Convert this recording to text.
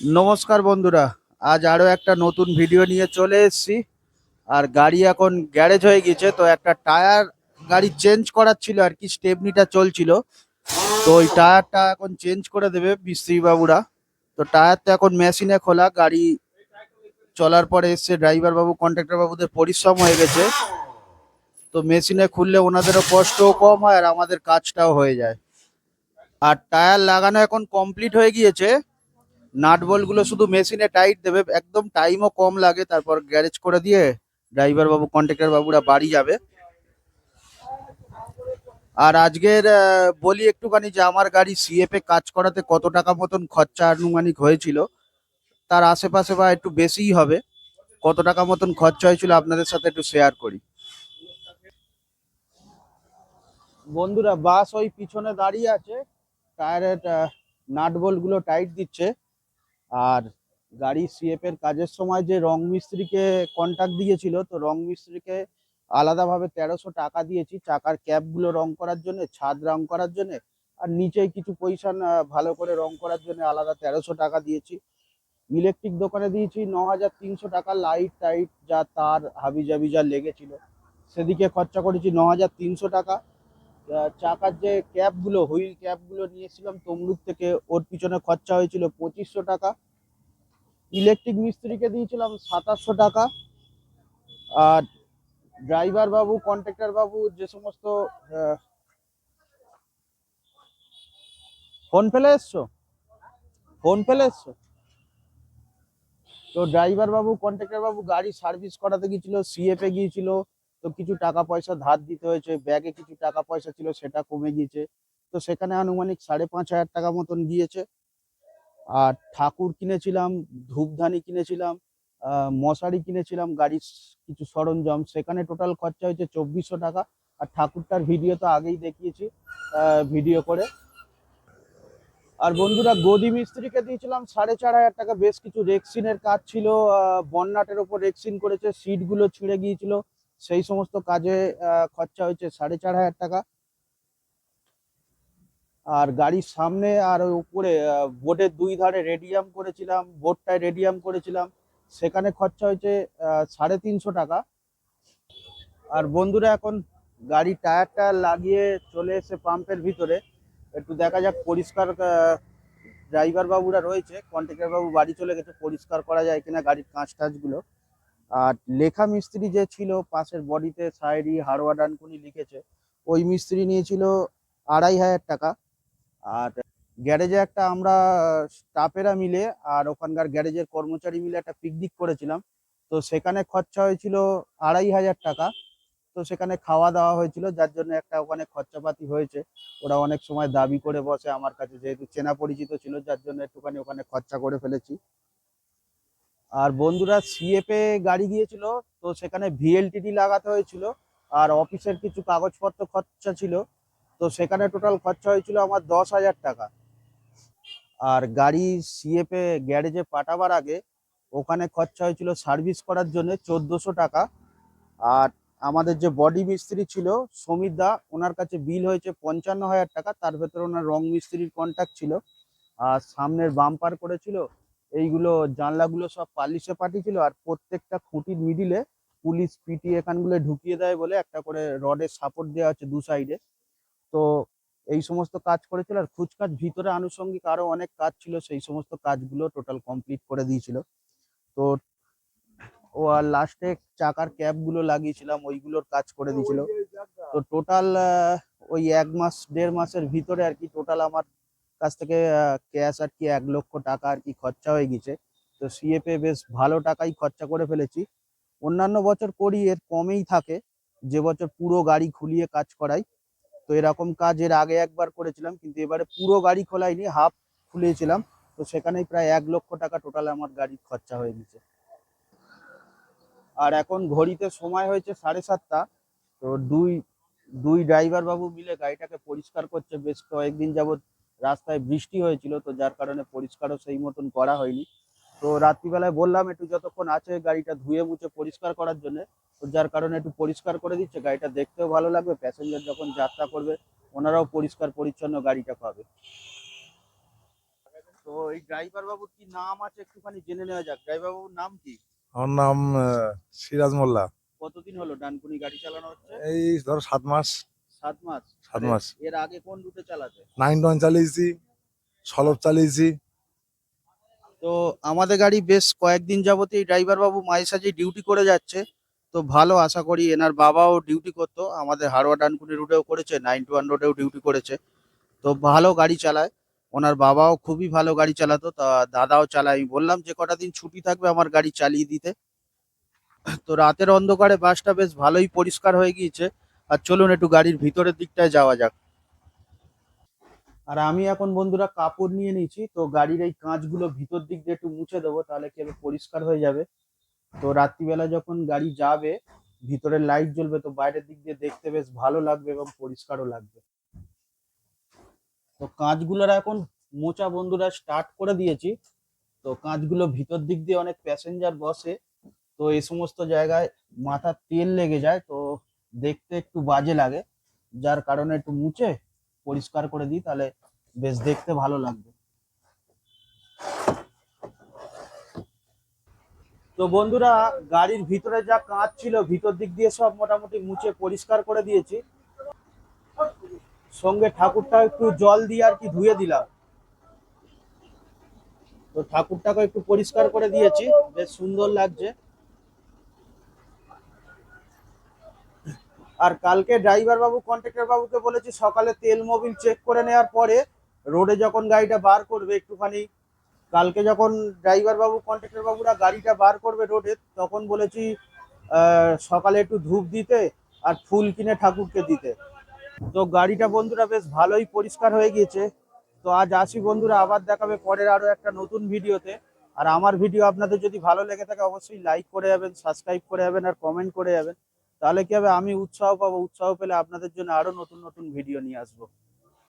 নমস্কার বন্ধুরা, আজ আরও একটা নতুন ভিডিও নিয়ে চলে এসেছি। আর গাড়ি এখন গ্যারেজ হয়ে গেছে, তো একটা টায়ার গাড়ি চেঞ্জ করার ছিল, আর কি স্টেপনিটা চলছিল। তো ওই টায়ারটা এখন চেঞ্জ করে দেবে মিস্ত্রি বাবুরা তো টায়ার তো এখন মেশিনে খোলা, গাড়ি চলার পরে এসছে ড্রাইভার বাবু কন্ট্রাক্টর বাবুদের পরিশ্রম হয়ে গেছে। তো মেশিনে খুললে ওনাদেরও কষ্টও কম হয়, আর আমাদের কাজটাও হয়ে যায়। আর টায়ার লাগানো এখন কমপ্লিট হয়ে গিয়েছে। নাটগুলো শুধু মেশিনে টাইট দেবে, একদম টাইমও কম লাগে, তারপর গ্যারেজ করে দিয়ে ড্রাইভার বাবু কন্ট্রাক্টর বাবুরা বাড়ি যাবে। আর আজকের বলি একটুখানি যে আমার গাড়ি সিএফ এ কাজ করাতে কত টাকা মতন খরচা আনুমানিক হয়েছিল, তার আশেপাশে বা একটু বেশিই হবে। কত টাকা মতন খরচা হয়েছিল আপনাদের সাথে একটু শেয়ার করি। বন্ধুরা, বাস ওই পিছনে দাঁড়িয়ে আছে টায়ারের নাটগুলো টাইট দিচ্ছে। আর গাড়ি সিএফ এর কাজের সময় যে রং মিস্ত্রিকে কন্টাক্ট দিয়েছিল, তো রং মিস্ত্রিকে আলাদাভাবে তেরোশো টাকা দিয়েছি। চাকার ক্যাপগুলো রং করার জন্য, ছাদ রং করার জন্য, আর নিচে কিছু পজিশন ভালো করে রং করার জন্য আলাদা তেরোশো টাকা দিয়েছি। ইলেকট্রিক দোকানে দিয়েছি ন হাজার তিনশো টাকা লাইট টাইট যা তার হাবি জাবি যা লেগেছিল। সেদিকে খরচা করেছি ন হাজার তিনশো টাকা। চাকার যে ক্যাপগুলো হুইল ক্যাপগুলো নিয়েছিলাম, তমলুক থেকে ওর পিছনে খরচা হয়েছিল পঁচিশশো টাকা। ইলেকট্রিক মিস্ত্রিকে দিয়েছিলাম সাতাশশো টাকা। আর ড্রাইভার বাবু, কন্ট্রাক্টর বাবু, যে সমস্ত ফোন ফেলে এসছো? ফোন ফেলে এসছো? তো ড্রাইভার বাবু, কন্ট্রাক্টর বাবু, গাড়ি সার্ভিস করাতে গিয়েছিল সিএফ গিয়েছিল তো কিছু টাকা পয়সা ধার দিতে হয়েছে ব্যাগে কিছু টাকা পয়সা ছিল সেটা কমে গিয়েছে। তো সেখানে আনুমানিক সাড়ে পাঁচ হাজার টাকা মতন গিয়েছে। আর ঠাকুর কিনেছিলাম ধূপধানি কিনেছিলাম মশারি কিনেছিলাম গাড়ির কিছু সরঞ্জাম। সেখানে টোটাল খরচা হয়েছে চব্বিশশো টাকা। আর ঠাকুরটার ভিডিও তো আগেই দেখিয়েছি ভিডিও করে। আর বন্ধুরা গদি মিস্ত্রিকে দিয়েছিলাম সাড়ে চার হাজার টাকা। বেশ কিছু রেক্সিনের কাজ ছিল আহ, বন্নাটের ওপর রেক্সিন করেছে সিটগুলো ছিঁড়ে গিয়েছিল। সেই সমস্ত কাজে খরচা হয়েছে সাড়ে চার হাজার টাকা। আর গাড়ির সামনে আর ওই উপরে বোর্ডের দুই ধারে রেডিয়াম করেছিলাম বোর্ডটায় রেডিয়াম করেছিলাম। সেখানে খরচা হয়েছে সাড়ে তিনশো টাকা। আর বন্ধুরা, এখন গাড়ি টায়ারটা লাগিয়ে চলে এসে পাম্পের ভিতরে। একটু দেখা যাক, পরিষ্কার ড্রাইভার বাবুরা রয়েছে। কন্ট্রাক্টর বাবু বাড়ি চলে গেছে, পরিষ্কার করা যায় কিনা গাড়ির কাঁচ টাচগুলো আর লেখা মিস্ত্রি যে ছিল, পাশের বডিতে সাইডি হাড়োয়া ডানকুনি লিখেছে, ওই মিস্ত্রি নিয়েছিল আড়াই হাজার টাকা। আর গ্যারেজে একটা আমরা স্টাফেরা মিলে আর ওখানকার গ্যারেজের কর্মচারী মিলে একটা পিকনিক করেছিলাম। তো সেখানে খরচা হয়েছিল আড়াই হাজার টাকা। তো সেখানে খাওয়া দাওয়া হয়েছিল, যার জন্য একটা ওখানে খরচাপাতি হয়েছে। ওরা অনেক সময় দাবি করে বসে আমার কাছে, যেহেতু চেনা পরিচিত ছিল, যার জন্য একটুখানি ওখানে খরচা করে ফেলেছি। আর বন্ধুরা সিএফে গাড়ি গিয়েছিল তো সেখানে ভিএলটিডি লাগাতে হয়েছিল, আর অফিসের কিছু কাগজপত্র খরচা ছিল, তো সেখানে টোটাল খরচা হয়েছিল আমার দশ হাজার টাকা। আর গাড়ি সিএফে গ্যারেজে পাঠাবার আগে ওখানে খরচা হয়েছিল সার্ভিস করার জন্য চোদ্দোশো টাকা। আর আমাদের যে বডি মিস্ত্রি ছিল, সমীর দা, ওনার কাছে বিল হয়েছে পঞ্চান্ন হাজার টাকা, তার ভেতরে ওনার রং মিস্ত্রির কন্ট্যাক্ট ছিল। আর সামনের বাম্পার করেছিল এইগুলো জানলাগুলো সব পালিশে পাঠিয়েছিল আর প্রত্যেকটা খুঁটির মিডিলে পুলিশ পিটি এখানগুলো ঢুকিয়ে দেয় বলে একটা করে রডের সাপোর্ট দেওয়া আছে দু সাইডে তো এই সমস্ত কাজ করেছিল আর খুচকাজ ভিতরে আনুষঙ্গিক আরও অনেক কাজ ছিল, সেই সমস্ত কাজগুলো টোটাল কমপ্লিট করে দিয়েছিল। তো ও আর লাস্টে চাকার ক্যাপগুলো লাগিয়েছিলাম, ওইগুলোর কাজ করে দিয়েছিল। তো টোটাল ওই এক মাস, দেড় মাসের ভিতরে আর কি টোটাল আমার কাছ থেকে ক্যাশ আর কি এক লক্ষ টাকা আর কি খরচা হয়ে গেছে। তো সিএফে বেশ ভালো টাকাই খরচা করে ফেলেছি। অন্যান্য বছর করি, এর কমেই থাকে। যে বছর পুরো গাড়ি খুলিয়ে কাজ করাই। তো এরকম কাজ এর আগে একবার করেছিলাম, কিন্তু এবারে পুরো গাড়ি খোলাইনি হাফ খুলিয়েছিলাম তো সেখানেই প্রায় এক লক্ষ টাকা টোটাল আমার গাড়ির খরচা হয়ে গেছে। আর এখন ঘড়িতে সময় হয়েছে সাড়ে সাতটা। তো দুই দুই ড্রাইভার বাবু মিলে গাড়িটাকে পরিষ্কার করছে। বেশ কয়েকদিন যাবত রাস্তায় বৃষ্টি হয়েছিল তো যার কারণে পরিষ্কারও সেই মতন করা হয়নি। তো রাত্রিবেলায় বললাম একটু যতক্ষণ আছে গাড়িটা ধুয়ে মুছে পরিষ্কার করার জন্য তো যার কারণে একটু পরিষ্কার করে দিচ্ছে গাড়িটা দেখতেও ভালো লাগবে প্যাসেঞ্জার যখন যাত্রা করবে ওনারাও পরিষ্কার পরিচ্ছন্ন গাড়িটা পাবে। তো এই ড্রাইভার বাবুর কি নাম আছে একটুখানি জেনে নেওয়া যাক। ড্রাইভার বাবুর নাম কি? আমার নাম সিরাজ মোল্লা। কতদিন হলো ডানকুনি গাড়ি চালানো হচ্ছে? এই ধরো সাত মাস। সাত মাস। সাত মাস। এর আগে কোন রুটে চালাতে? নাইন ওয়ান চালিয়েছি সলভ চালিয়েছি। তো আমাদের গাড়ি বেশ কয়েকদিন যাবত এই ড্রাইভার বাবু মায়ের সাথে ডিউটি করে যাচ্ছে। তো ভালো আশা করি এনার বাবাও ডিউটি করতো। আমাদের হারোয়া ডানকুনি রুটেও করেছে নাইনটি ওয়ান রোডেও ডিউটি করেছে। তো ভালো গাড়ি চালায়। ওনার বাবাও খুবই ভালো গাড়ি চালাতো। তা দাদাও চালায়। আমি বললাম যে কটা দিন ছুটি থাকবে আমার গাড়ি চালিয়ে দিতে। তো রাতের অন্ধকারে বাসটা বেশ ভালোই পরিষ্কার হয়ে গিয়েছে। আর চলুন একটু গাড়ির ভিতরের দিকটায় যাওয়া যাক। আর আমি এখন বন্ধুরা কাপড় নিয়ে নিয়েছি, তো গাড়ির এই কাঁচগুলো ভিতর দিক দিয়ে একটু মুছে দেবো, তাহলে কি পরিষ্কার হয়ে যাবে। তো রাত্রিবেলা যখন গাড়ি যাবে ভিতরে লাইট জ্বলবে, তো বাইরের দিক দিয়ে দেখতে বেশ ভালো লাগবে এবং পরিষ্কারও লাগবে। তো কাঁচগুলোর এখন মোচা বন্ধুরা স্টার্ট করে দিয়েছি। তো কাঁচগুলো ভিতর দিক দিয়ে অনেক প্যাসেঞ্জার বসে, তো এই সমস্ত জায়গায় মাথার তেল লেগে যায়, তো দেখতে একটু বাজে লাগে। যার কারণে একটু মুছে পরিষ্কার করে দিই, তাহলে বেশ দেখতে ভালো লাগবে। তো বন্ধুরা, গাড়ির ভিতরে যা কাঁচ ছিল, ভিতর দিক দিয়ে সব মোটামুটি মুছে পরিষ্কার করে দিয়েছি। সঙ্গে ঠাকুরটা একটু জল দিয়ে আর কি ধুয়ে দিলাম। তো ঠাকুরটাকে একটু পরিষ্কার করে দিয়েছি, বেশ সুন্দর লাগছে। আর কালকে ড্রাইভার বাবু কন্ট্রাক্টর বাবুকে বলেছি সকালে তেল মোবিল চেক করে নেওয়ার পরে রোডে যখন গাড়িটা বার করবে একটুখানি, কালকে যখন ড্রাইভার বাবু কন্ট্রাক্টর বাবুরা গাড়িটা বার করবে রোডে তখন বলেছি সকালে একটু ধূপ দিতে আর ফুল কিনে ঠাকুরকে দিতে। তো গাড়িটা বন্ধুরা বেশ ভালোই পরিষ্কার হয়ে গিয়েছে। তো আজ আসি বন্ধুরা, আবার দেখাবে পরের আরও একটা নতুন ভিডিওতে। আর আমার ভিডিও আপনাদের যদি ভালো লেগে থাকে, অবশ্যই লাইক করে যাবেন সাবস্ক্রাইব করে যাবেন আর কমেন্ট করে যাবেন। তাহলে কি হবে? আমি উৎসাহ পাবো। উৎসাহ পেলে আপনাদের জন্য আরও নতুন নতুন ভিডিও নিয়ে আসব।